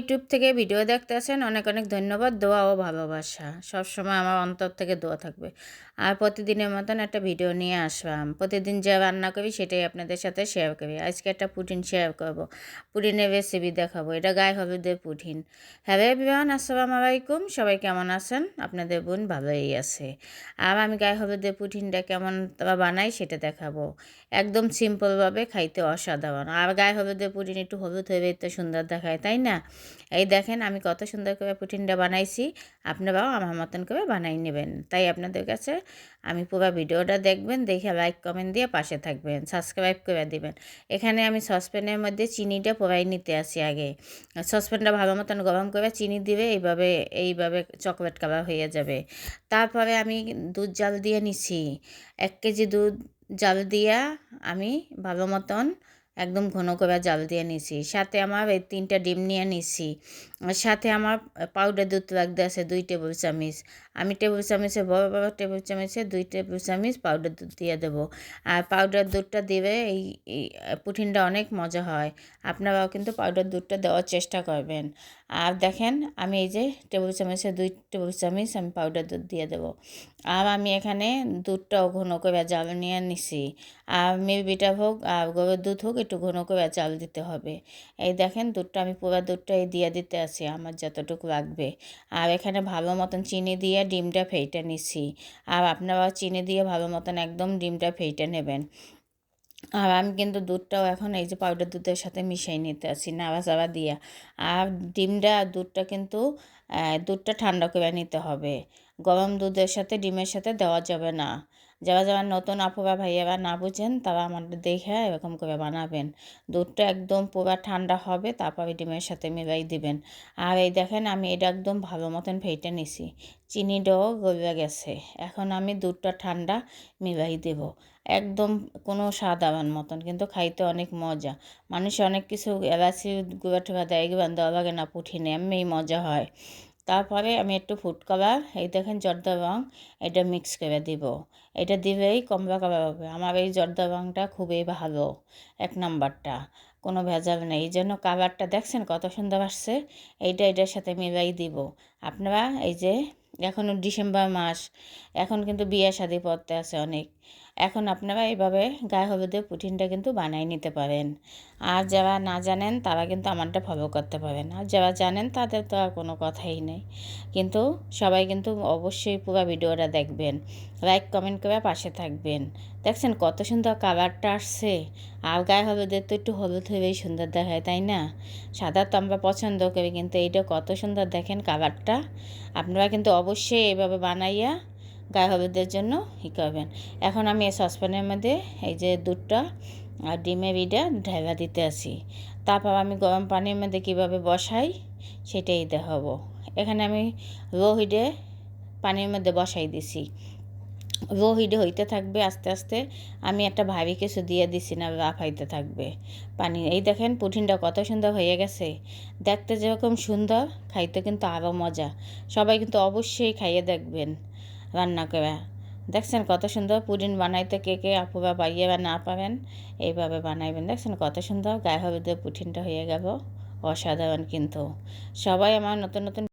YouTube থেকে video দেখতে আসেন, অনেক অনেক ধন্যবাদ। দোয়া ও ভালোবাসা। সবসময় আমার অন্তর থেকে দোয়া থাকবে। আর প্রতিদিনের মতন একটা ভিডিও নিয়ে আসলাম। প্রতিদিন যা রান্না করি, সেটাই আপনাদের সাথে শেয়ার করি। আজকে একটা পুটিন শেয়ার করব। পুটিনের রেসিপি দেখাবো। এটা গায়ে হলুদের পুটিন হ্যালো এভরিওয়ান আসসালামু আলাইকুম। সবাই কেমন আছেন? আপনাদের বোন ভালোই আছে। আর আমি গায়ে হলুদের পুটিনটা কেমন বানাই, সেটা দেখাবো। একদম সিম্পলভাবে খাইতে অসাধারণ। আর গায়ে হবে হলুদের পুটিন একটু হলুদ হয়ে তো সুন্দর দেখায়, তাই না? এই দেখেন আমি কত সুন্দর করে পুটিনটা বানাইছি। আপনারাও আমার মতন করে বানাই নেবেন। তাই আপনাদের কাছে আমি পুরো ভিডিওটা দেখবেন, দেখে লাইক কমেন্ট দিয়ে পাশে থাকবেন সাবস্ক্রাইব করে দিবেন। এখানে আমি সসপ্যানের মধ্যে চিনিটা পোড়াই নিতে আসি আগে। সসপ্যানটা ভালো মতন গরম করে চিনি দিবে, এইভাবে এইভাবে চকলেট কালার হয়ে যাবে। তারপরে আমি দুধ জাল দিয়ে নিছি। এক কেজি দুধ জাল দিয়া আমি ভালো মতন একদম ঘন করে জাল দিয়ে নিছি। সাথে আমার এই তিনটা ডিম নিয়ে নিছি। আর সাথে আমার পাউডার দুধ লাগতে আছে দুই টেবিল চামচ। আমি টেবিল চামচে, বড় বড় টেবিল চামচে দুই টেবিল চামচ পাউডার দুধ দিয়ে দেবো। আর পাউডার দুধটা দিলে এই পুঠিনটা অনেক মজা হয়। আপনারাও কিন্তু পাউডার দুধটা দেওয়ার চেষ্টা করবেন। আর দেখেন, আমি এই যে টেবিল চামচে দুই টেবিল চামচ আমি পাউডার দুধ দিয়ে দেবো। আর আমি এখানে দুধটাও ঘন করে জাল নিয়ে নিছি। আর মিরবিটা হোক, আর গরুর দুধ হোক একটু ঘন করে চাল দিতে হবে। এই দেখেন দুধটা, আমি পুরো দুধটা এই দিয়ে দিতে আছি, আমার যতটুকু লাগবে। আর এখানে ভালো মতন চিনি দিয়ে ডিমটা ফেটে নিছি। আর আপনারা চিনি দিয়ে ভালো মতন একদম ডিমটা ফেটে নেবেন। আর আমি কিন্তু দুধটাও এখন এই যে পাউডার দুধের সাথে মিশিয়ে নিতে আছি নাড়া চাড়া দিয়ে। আর ডিমটা, দুধটা কিন্তু দুধটা ঠান্ডা করে নিতে হবে। গরম দুধের সাথে, ডিমের সাথে দেওয়া যাবে না। যারা যারা নতুন আপুরা ভাইয়ারা না বুঝেন, তারা আমাদের দেখে এরকম করে বানাবেন। দুধটা একদম পুরো ঠান্ডা হবে, তারপরে ডিমের সাথে মিলাই দিবেন। আর এই দেখেন আমি এটা একদম ভালো মতন ফেটে নিছি। চিনিটাও গলে গেছে। এখন আমি দুধটা ঠান্ডা মিলাই দেব। একদম কোনো আবার মতন, কিন্তু খাইতে অনেক মজা। মানুষ অনেক কিছু এলাচি গুঁড়া টুড়া দেয় গুঁড়া দেওয়া লাগে না পুঠিনে, এমনি মজা হয়। তারপরে আমি একটু ফুড কালার এই দেখেন জর্দা রং, এটা মিক্স করে দিব। এটা দিলেই কমলা কালার হবে। আমার এই জর্দা রংটা খুবই ভালো, এক নাম্বারটা। কোনো ভেজাল নেই। এই জন্য কাবারটা দেখছেন কত সুন্দর আসছে? এইটা এটার সাথে মিলাই দিব। আপনারা এই যে এখনও ডিসেম্বর মাস, এখন কিন্তু বিয়ে শাদি পড়তে আছে অনেক। এখন আপনারা এইভাবে গায়ে হলুদের পুটিনটা কিন্তু বানাই নিতে পারেন। আর যারা না জানেন, তারা কিন্তু আমারটা ফলো করতে পারেন। আর যারা জানেন, তাদের তো আর কোনো কথাই নেই। কিন্তু সবাই কিন্তু অবশ্যই পুরো ভিডিওটা দেখবেন। লাইক কমেন্ট করে পাশে থাকবেন। দেখছেন কত সুন্দর কালারটা আসছে। আর গায়ে হলুদের তো একটু হলুদ হলেই সুন্দর দেখায়, তাই না? সাদা তো আমরা পছন্দ করি, কিন্তু এইটা কত সুন্দর দেখেন কালারটা আপনারা কিন্তু অবশ্যই এইভাবে বানাইয়া গায়ে হলুদের জন্য ই করবেন। এখন আমি এই সসপ্যানের মধ্যে এই যে দুধটা আর ডিমের ইটা ঢেলা দিতে আসি তারপর আমি গরম পানির মধ্যে কীভাবে বসাই সেটাই দেখাবো। এখানে আমি রোহিডে পানির মধ্যে বসাই দিছি। লো হিডে হইতে থাকবে আস্তে আস্তে, আমি একটা ভাবি কিছু দিয়ে দিছি না রাফাইতে থাকবে। পানি, এই দেখেন পুঠিনটা কত সুন্দর হয়ে গেছে। দেখতে যেরকম সুন্দর, খাইতে কিন্তু আরও মজা। সবাই কিন্তু অবশ্যই খাইয়ে দেখবেন রান্না করে দেখছেন কত সুন্দর পুডিন বানাইতে কে কে আপুরা পাইয়ে বা না পাবেন এইভাবে বানাইবেন। দেখছেন কত সুন্দর, গায়ে হলুদের পুঠিনটা হয়ে গেল। অসাধারণ কিন্তু। সবাই আমার নতুন নতুন